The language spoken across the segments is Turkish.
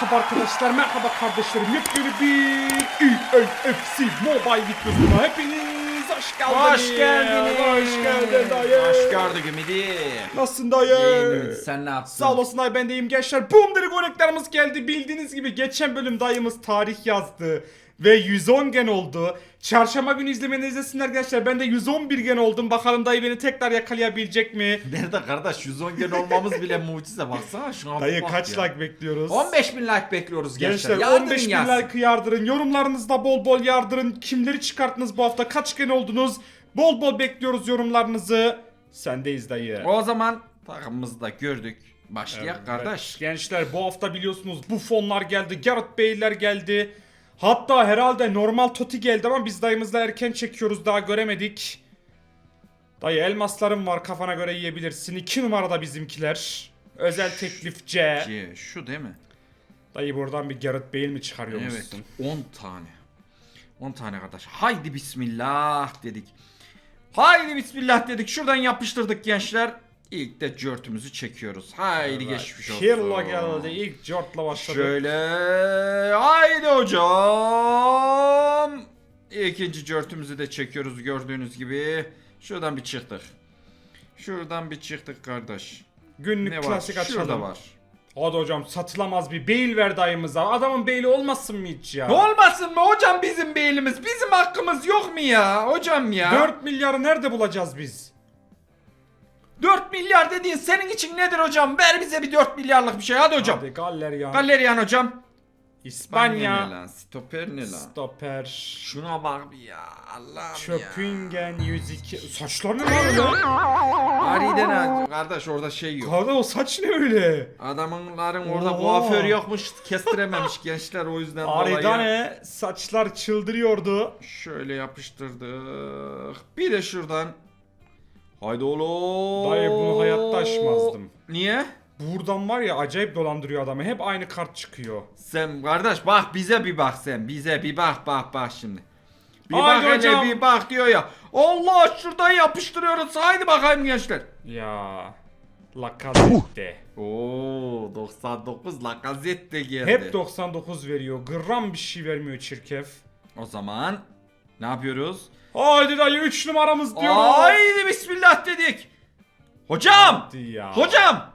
Merhaba arkadaşlar, merhaba kardeşlerim. Yepyeni bir EAFC Mobile videosuna hepiniz hoş geldiniz. Hoş geldiniz. Hoş geldin dayı. Hoş gördük Ümidi. Nasılsın dayı? İyiyim. Sen ne yaptın? Sağ olasın dayı ben de iyiyim gençler. Boom dedik örneklerimiz geldi. Bildiğiniz gibi geçen bölüm dayımız tarih yazdı. Ve 110 gen oldu. Çarşamba günü izlemeni izlesinler gençler. Ben de 111 gen oldum. Bakalım dayı beni tekrar yakalayabilecek mi? Nerede kardeş 110 gen olmamız bile mucize baksana şuna Dayı bak kaç like bekliyoruz? 15 bin like bekliyoruz gençler. Gençler Yardırın 15 bin yazsın. like yardırın. Yorumlarınızda bol bol yardırın. Kimleri çıkarttınız bu hafta? Kaç gen oldunuz? Bol bol bekliyoruz yorumlarınızı. Sendeyiz dayı. O zaman takımımızı da gördük. Başlayak Evet, kardeş. Gençler bu hafta biliyorsunuz bu fonlar geldi. Gareth Bale'ler geldi. Hatta herhalde normal Totti geldi ama biz dayımızla erken çekiyoruz daha göremedik. Dayı elmaslarım var kafana göre yiyebilirsin. 2 numarada bizimkiler. Özel teklif C. C, Şu değil mi? Dayı buradan bir Gareth Bale mi çıkarıyormuşsun? Evet 10 tane. 10 tane kardeş. Haydi bismillah dedik. Haydi bismillah dedik. Şuradan yapıştırdık gençler. İlk de cörtümüzü çekiyoruz. Haydi geçmiş olsun. Pirlo geldi. İlk Jort'la başladı. Şöyle haydi hocam. İkinci cörtümüzü de çekiyoruz gördüğünüz gibi. Şuradan bir çıktık. Şuradan bir çıktık kardeş. Günlük Ne var? klasik açalım. Şurada var. Hadi hocam satılamaz bir Bale ver dayımıza. Adamın Bale'i olmasın mı hiç ya? Ne olmasın mı hocam bizim beylimiz? Bizim hakkımız yok mu ya hocam ya? 4 milyarı nerede bulacağız biz? 4 milyar dediğin senin için nedir hocam? Ver bize bir 4 milyarlık bir şey hadi hocam. Hadi Galler ya. Galerian hocam. İspanya. Ne lan? Stoper ne lan? Stoper. Şuna bak bir ya. Allah'ım ya. Çöpingen 102. Saçlar ne lan öyle? Harbiden ha. Kardeş orada şey yok. Karda o saç ne öyle? Adamların orada Oo. kuaför yokmuş kestirememiş gençler o yüzden Arida dolayı. ne? Saçlar çıldırıyordu. Şöyle yapıştırdık. Bir de şuradan. Haydi oğlum. Dayı bunu hayatta aşmazdım. Niye? Buradan var ya acayip dolandırıyor adamı. Hep aynı kart çıkıyor. Sen kardeş bak bize bir bak sen. Bize bir bak bak bak şimdi. Bir Haydi bak hele hocam. bir bak diyor ya. Allah şuradan yapıştırıyoruz. Haydi bakayım gençler. Ya. Lacazette. Oo 99 Lacazette geldi. Hep 99 veriyor. Gram bir şey vermiyor çirkef. O zaman ne yapıyoruz? Haydi dayı 3 numaramız diyoruz. Haydi bismillah dedik. Hocam! Hadi ya. Hocam!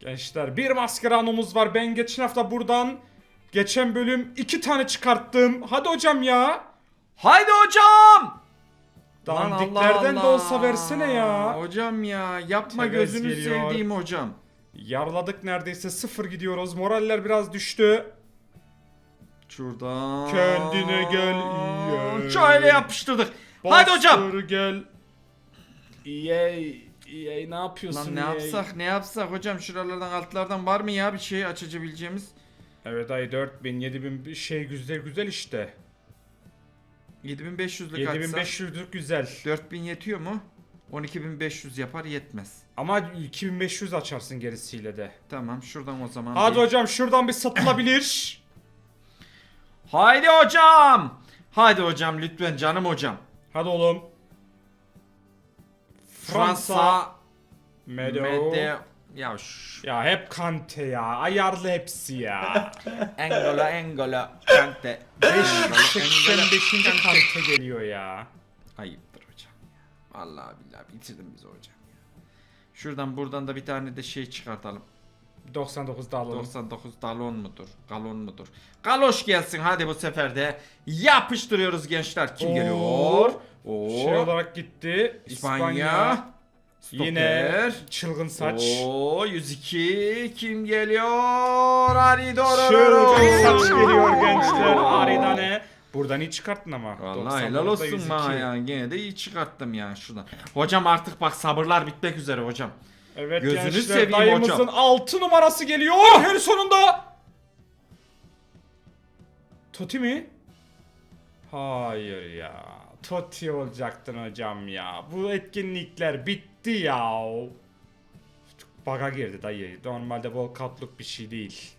Gençler bir maskaranomuz var. Ben geçen hafta buradan geçen bölüm iki tane çıkarttım. Hadi hocam ya. Haydi hocam! Lan Dandiklerden Allah de olsa versene ya. Hocam ya yapma Tevez gözünü geliyor. sevdiğim hocam. Yarladık neredeyse sıfır gidiyoruz. Moraller biraz düştü. Şuradan. Kendine gel, iyi. Şöyle yapıştırdık. Haydi hocam. Bastır gel. EA, EA ne yapıyorsun Lan ne EA? yapsak ne yapsak hocam şuralardan altlardan var mı ya bir şey açabileceğimiz? Evet ay 4000 7000 bir şey güzel güzel işte. 7500'lük açsak 7500'lük güzel. 4000 yetiyor mu? 12500 yapar yetmez. Ama 2500 açarsın gerisiyle de. Tamam şuradan o zaman. Hadi bir- hocam şuradan bir satılabilir. Haydi hocam. Haydi hocam lütfen canım hocam. Hadi oğlum. Fransa Medo. Mede ya şş. Ya hep Kante ya. Ayarlı hepsi ya. Engola Engola Kante. 85. Kante geliyor ya. Ayıptır hocam ya. Vallahi billahi bitirdin bizi hocam ya. Şuradan buradan da bir tane de şey çıkartalım. 99 da alalım. 99 dalon mudur? Galon mudur? Galoş gelsin hadi bu sefer de. Yapıştırıyoruz gençler. Kim Oo. geliyor? Oo. Şey olarak gitti. İspanya. İspanya. Yine Stoper. çılgın saç. Oo 102 kim geliyor? Ali Çılgın saç geliyor gençler. Aridane. Buradan iyi çıkarttın ama. Vallahi 99'da helal olsun 102. bana ya. Gene de iyi çıkarttım ya şuradan. Hocam artık bak sabırlar bitmek üzere hocam. Evet Gözünü gençler seveyim dayımızın hocam. 6 numarası geliyor. Her sonunda. Toti mi? Hayır ya. Toti olacaktın hocam ya. Bu etkinlikler bitti ya. Baga girdi dayı. Normalde bol katluk bir şey değil.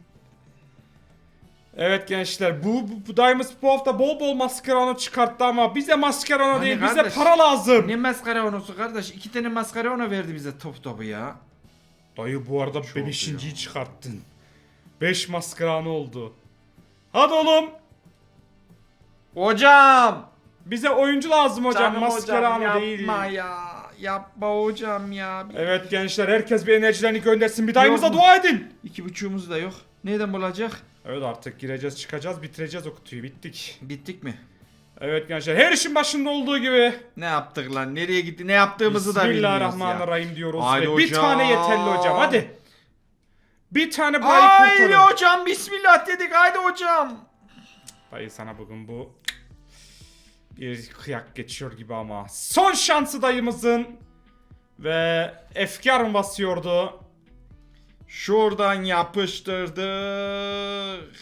Evet gençler bu, bu, bu dayımız bu hafta bol bol maskaronu çıkarttı ama bize maskaronu Hani değil bize kardeş, para lazım. Ne maskara onusu kardeş? İki tane maskara onu verdi bize top topu ya. Dayı bu arada Çok 5.yi çıkarttın. 5 maskarane oldu. Hadi oğlum. Hocam. Bize oyuncu lazım hocam. Canım maskarane hocam, değil. Yapma ya. Yapma hocam ya. Evet gençler herkes bir enerjilerini göndersin. Bir Yok mu? dua edin. İki buçuğumuz da yok. Nereden bulacak? Evet artık gireceğiz çıkacağız bitireceğiz o kutuyu bittik. Bittik mi? Evet gençler her işin başında olduğu gibi. Ne yaptık lan? Nereye gitti? Ne yaptığımızı da bilmiyoruz ya. Bismillahirrahmanirrahim diyoruz Haydi ve bir hocam. tane yeterli hocam hadi. Bir tane burayı Haydi kurtarın. hocam bismillah dedik haydi hocam. Dayı sana bugün bu bir kıyak geçiyor gibi ama. Son şansı dayımızın. Ve efkar basıyordu? Şuradan yapıştırdık.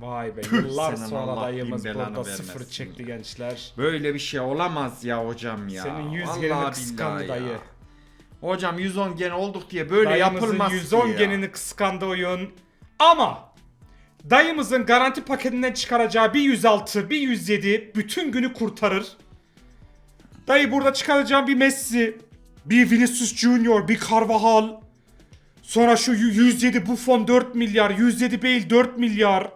Vay be yıllar senin sonra Allah dayımız bin belanı burada vermesin sıfır çekti ya. gençler. Böyle bir şey olamaz ya hocam ya. Senin yüz Vallahi genini billahi kıskandı ya. dayı. Hocam 110 gen olduk diye böyle Dayımızın yapılmaz 110 ki ya. genini kıskandı oyun. Ama dayımızın garanti paketinden çıkaracağı bir 106, bir 107 bütün günü kurtarır. Dayı burada çıkaracağım bir Messi, bir Vinicius Junior, bir Carvajal. Sonra şu yu- 107 Buffon 4 milyar, 107 Bale 4 milyar.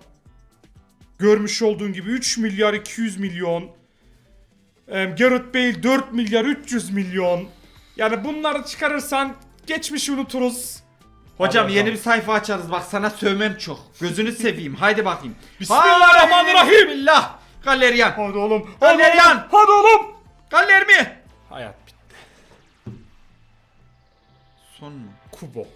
Görmüş olduğun gibi 3 milyar 200 milyon. Em, Gareth Bale 4 milyar 300 milyon. Yani bunları çıkarırsan geçmişi unuturuz. Hocam Hadi yeni bir sayfa açarız bak sana sövmem çok. Gözünü seveyim haydi bakayım. Bismillahirrahmanirrahim. Bismillah. Galerian. Hadi oğlum. Hadi oğlum. Hadi oğlum. Galer mi? Hayat bitti. Son mu? Kubo.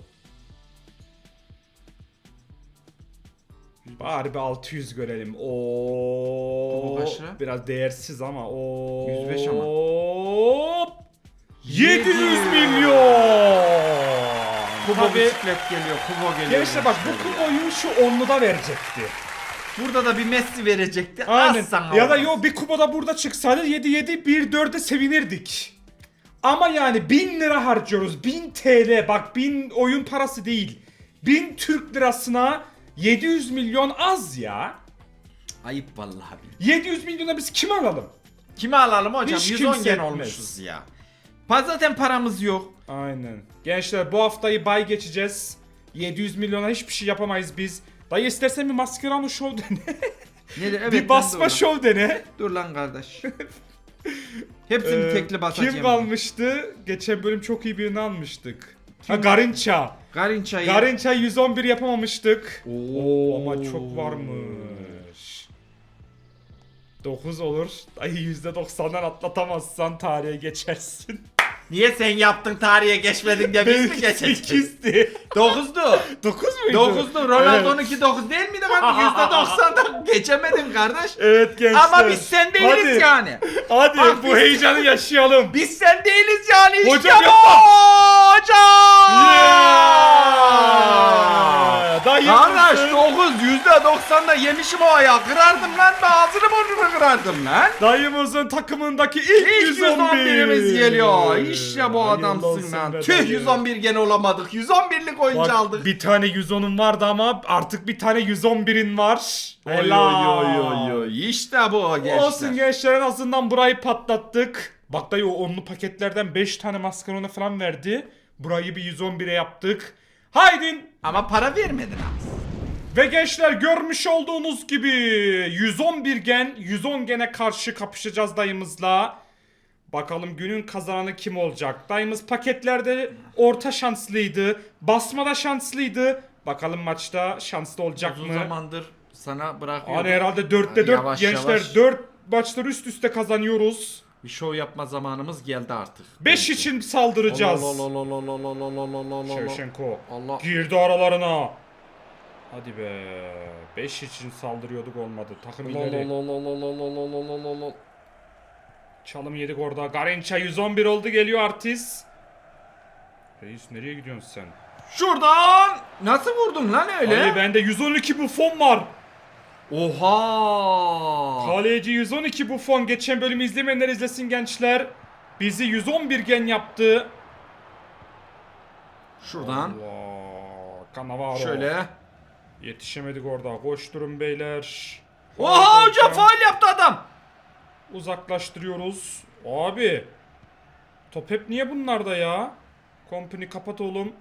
Bari bir 600 görelim. Kubo kaç lira? Biraz değersiz ama. Oo. 105 ama. Hop. 700 milyon. Kubo Tabii. bisiklet geliyor. Kubo geliyor. Gençler bak bu kuboyu şu onluda verecekti. Burada da bir Messi verecekti. Aynen. Az sana Ya da yo bir kupada burada çıksaydı 7-7 1-4'e sevinirdik. Ama yani 1000 lira harcıyoruz. 1000 TL bak 1000 oyun parası değil. 1000 Türk lirasına 700 milyon az ya. Ayıp vallahi. billahi. 700 milyona biz kim alalım? Kimi alalım hocam? Hiç 110 kimse gen etmez. olmuşuz ya. Pa- Zaten paramız yok. Aynen. Gençler bu haftayı bay geçeceğiz. 700 milyona hiçbir şey yapamayız biz. Dayı istersen bir Mascherano show dene. Ne de, evet, bir basma öyle. show dene. Dur lan kardeş. Hepsini Ee, tekli basacağım. Kim kalmıştı? Geçen bölüm çok iyi birini almıştık. Ha Garinça. Garinça'yı. Garinça 111 yapamamıştık. Oo. Ama çok varmış. 9 olur. Ay %90'dan atlatamazsan tarihe geçersin. Niye sen yaptın tarihe geçmedin diye biz mi geçeceğiz? 8'di. 9'du. 9 muydu? 9'du. Ronaldo'nunki 9 değil miydi lan? %90'da geçemedim kardeş. Evet gençler. Ama biz sen değiliz Hadi. yani. Hadi Bak bu biz- heyecanı yaşayalım. Biz sen değiliz yani işte Hocam bu. yapma. Hocam. Yeah! Dayı Kardeş mısın? 9 %90'da yemişim o ayağı. Kırardım lan ben ağzını burnunu kırardım lan. Dayımızın takımındaki ilk, İlk 111. 111'imiz geliyor. İşte bu Hayırlı adamsın olsun lan. be Tüh dayı. 111 gene olamadık. 111'lik oyuncu Bak, aldık. bir tane 110'un vardı ama artık bir tane 111'in var. Oy oy oy oy. İşte bu gençler. Olsun gençler en azından burayı patlattık. Bak dayı o onlu paketlerden 5 tane maskarona falan verdi. Burayı bir 111'e yaptık. Haydin. Ama para vermedin abi. Ve gençler görmüş olduğunuz gibi 111 gen 110 gene karşı kapışacağız dayımızla. Bakalım günün kazananı kim olacak? Dayımız paketlerde orta şanslıydı. Basmada şanslıydı. Bakalım maçta şanslı olacak Uzun mı? zamandır sana bırakıyorum. Hani herhalde 4'te Hadi 4 yavaş gençler yavaş. 4 maçlar üst üste kazanıyoruz. Bir şov yapma zamanımız geldi artık. 5 için saldıracağız. Allah Allah Allah Allah Allah Allah Allah Allah Allah. Şevşenko Allah. girdi aralarına. Hadi be. 5 için saldırıyorduk olmadı. Takım ileri. Çalım yedik orada. Garinça 111 oldu geliyor artist. Reis nereye gidiyorsun sen? Şuradan nasıl vurdun lan öyle? Ali bende 112 Buffon var. Oha. Kaleci 112 Buffon. Geçen bölümü izlemeyenler izlesin gençler. Bizi 111 gen yaptı. Şuradan Allah. Cannavaro. şöyle. Yetişemedik orada. Koşturun beyler. Oha Haydi hocam faal yaptı adam. Uzaklaştırıyoruz. Abi. Top hep niye bunlarda ya? Company kapat oğlum.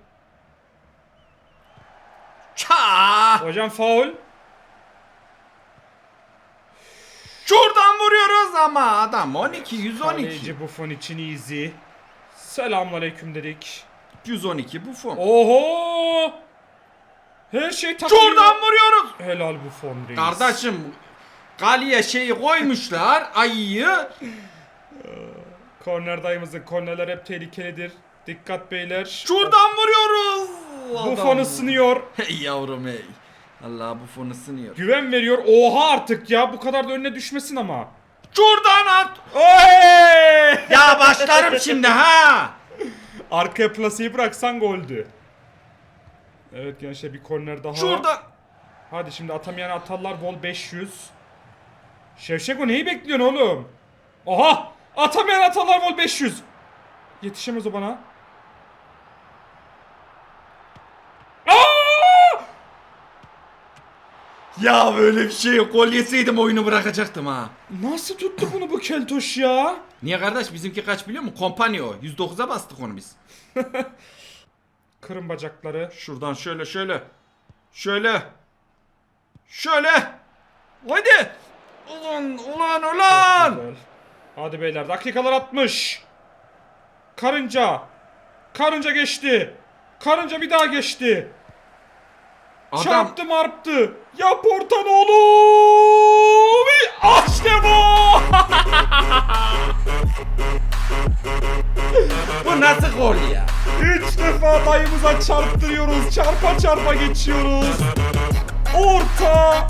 Ça. Hocam faul. Şuradan vuruyoruz ama adam 12 112. Kaleci Buffon için easy. Selamünaleyküm dedik. 112 bu fon. Oho! Her şey takılıyor. Şuradan vuruyoruz. Helal Buffon reis. Kardeşim Kaleye şeyi koymuşlar ayıyı. Korner dayımızın kornerler hep tehlikelidir. Dikkat beyler. Şuradan vuruyoruz. Buffon Adam. ısınıyor. Hey yavrum hey. Allah Buffon ısınıyor. Güven veriyor. Oha artık ya. Bu kadar da önüne düşmesin ama. Şuradan at. Oy! Ya başlarım şimdi ha. Arkaya plaseyi bıraksan goldü. Evet gençler bir korner daha. Şuradan. Hadi şimdi atamayan atarlar. Vol 500. Şevşeko neyi bekliyorsun oğlum? Oha! Atamayan atarlar vol 500. Yetişemez o bana. Aa! Ya böyle bir şey yok. Gol yeseydim oyunu bırakacaktım ha. Nasıl tuttu bunu bu keltoş ya? Niye kardeş bizimki kaç biliyor musun? Kompanya o. 109'a bastık onu biz. Kırın bacakları. Şuradan şöyle şöyle. Şöyle. Şöyle. Hadi. Ulan ulan ulan. Hadi beyler dakikalar 60. Karınca. Karınca geçti. Karınca bir daha geçti. Adam Çarptı marptı. Yap ortan oğlum. İşte bu. bu nasıl gol ya? Üç defa dayımıza çarptırıyoruz. Çarpa çarpa geçiyoruz. Orta.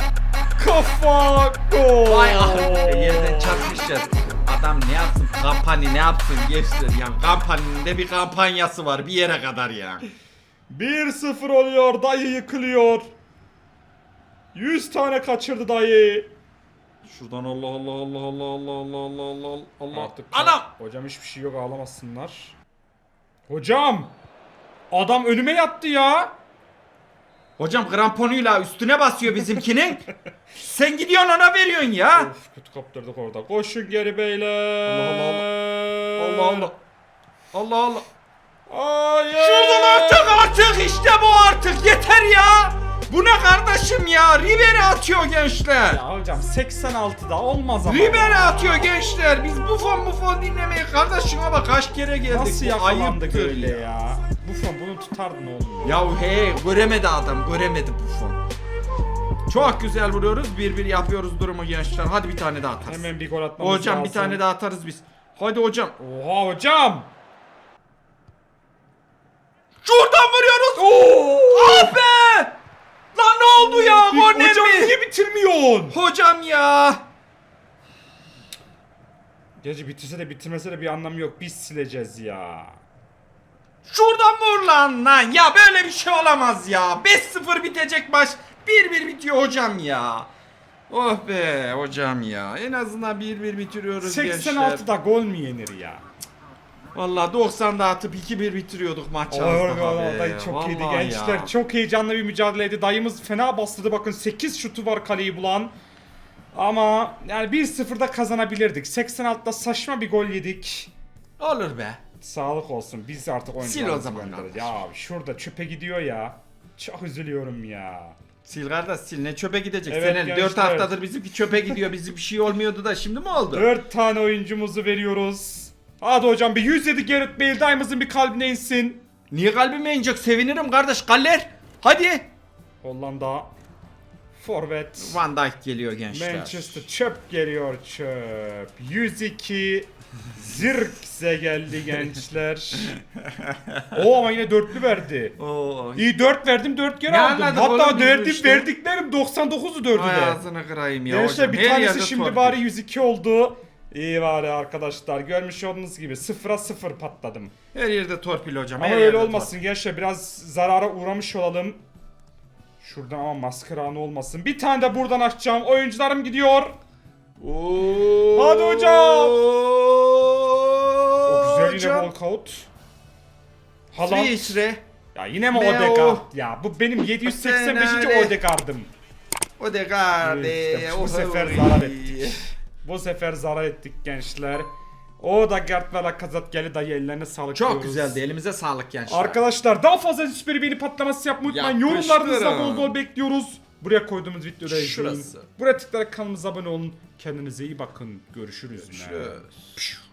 Kafa. Gol. Vay ah yerden çarpmışlar. Adam ne yapsın? Kampanya ne yapsın gençler ya? Kampanyanın da bir kampanyası var bir yere kadar ya. 1-0 oluyor. Dayı yıkılıyor. 100 tane kaçırdı dayı. Şuradan Allah Allah Allah Allah Allah Allah Allah Allah Allah. Artık Anam. Hocam hiçbir şey yok ağlamasınlar. Hocam. Adam önüme yattı ya. Hocam kramponuyla üstüne basıyor bizimkinin. Sen gidiyorsun ona veriyorsun ya. Of kötü kaptırdık orada. Koşun geri beyler. Allah Allah Allah. Allah Allah. Hayır. Şuradan artık artık işte bu artık yeter ya. Bu ne kardeşim ya? Ribery atıyor gençler. Ya hocam 86'da olmaz ama. Ribery atıyor gençler. Biz Buffon Buffon dinlemeye kardeşim ama kaç kere geldik. Nasıl Bu yakalandık öyle ya. Bu fon bunu tutardın oğlum. ya. Ya hey göremedi adam göremedi Buffon. Çok güzel vuruyoruz. 1-1 yapıyoruz durumu gençler. Hadi bir tane daha atarız. Hemen bir gol atmamız Hocam lazım. bir tane daha atarız biz. Hadi hocam. Oha hocam. Şuradan vuruyoruz. Oo! Ah be! Lan ne oldu ya? Korner Hocam mi? niye bitirmiyorsun? Hocam ya. Gece bitirse de bitirmese de bir anlamı yok. Biz sileceğiz ya. Şuradan vur lan lan. Ya böyle bir şey olamaz ya. 5-0 bitecek maç. 1-1 bitiyor hocam ya. Oh be hocam ya. En azından 1-1 bitiriyoruz gençler. 86'da gol mü yenir ya? Valla 90'da atıp 2-1 bitiriyorduk maç az Oy, daha be. dayı çok iyiydi Vallahi gençler. ya. Çok heyecanlı bir mücadeleydi. Dayımız fena bastırdı. Bakın 8 şutu var kaleyi bulan. Ama yani 1-0'da kazanabilirdik. 86'da saçma bir gol yedik. Olur be. Sağlık olsun. Biz artık Sil o oyuncularımızı zaman. Ya şurada çöpe gidiyor ya. Çok üzülüyorum ya. Sil kardeş sil ne çöpe gidecek. Evet, Senin 4 gençler. haftadır bizimki çöpe gidiyor. Bizim bir şey olmuyordu da şimdi mi oldu? 4 tane oyuncumuzu veriyoruz. Hadi hocam bir 107 Gareth Bale dayımızın bir kalbine insin. Niye kalbime inecek? Sevinirim kardeş. Galler. Hadi. Hollanda. Forvet. Van Dijk geliyor gençler. Manchester çöp geliyor çöp. 102 Zirkse geldi gençler. o ama yine dörtlü verdi. Oo. İyi 4 verdim 4 geri Ne aldım. anladık Hatta oğlum biz bu verdim işte? verdiklerim 99'u 4'ü Ay de. ağzını kırayım ya Gençler hocam. bir Her yerde tanesi şimdi torpil. bari 102 oldu. İyi bari arkadaşlar. Görmüş olduğunuz gibi sıfıra sıfır patladım. Her yerde torpil hocam. Ama her öyle yerde olmasın gençler biraz zarara uğramış olalım. Şuradan ama maskarana olmasın. Bir tane de buradan açacağım. Oyuncularım gidiyor. torpil. Oo. Hadi hocam. O güzel yine walkout. Haaland. Sviçre. Ya yine mi. Odegaard ya? Bu benim 785. Fenerli. Odegaard'ım. Odegaard. İşte bu sefer zarar ettik. Bu sefer zarar ettik gençler. O da Gert ve Lakazat geldi dayı ellerine sağlık Çok diyoruz. güzeldi. Elimize sağlık gençler. Arkadaşlar daha fazla süper beğeni patlaması yapmayı unutmayın. Yorumlarınızda bol bol bekliyoruz. Buraya koyduğumuz videoda izleyin. Şurası. Buraya tıklayarak kanalımıza abone olun. Kendinize iyi bakın. Görüşürüz. Görüşürüz.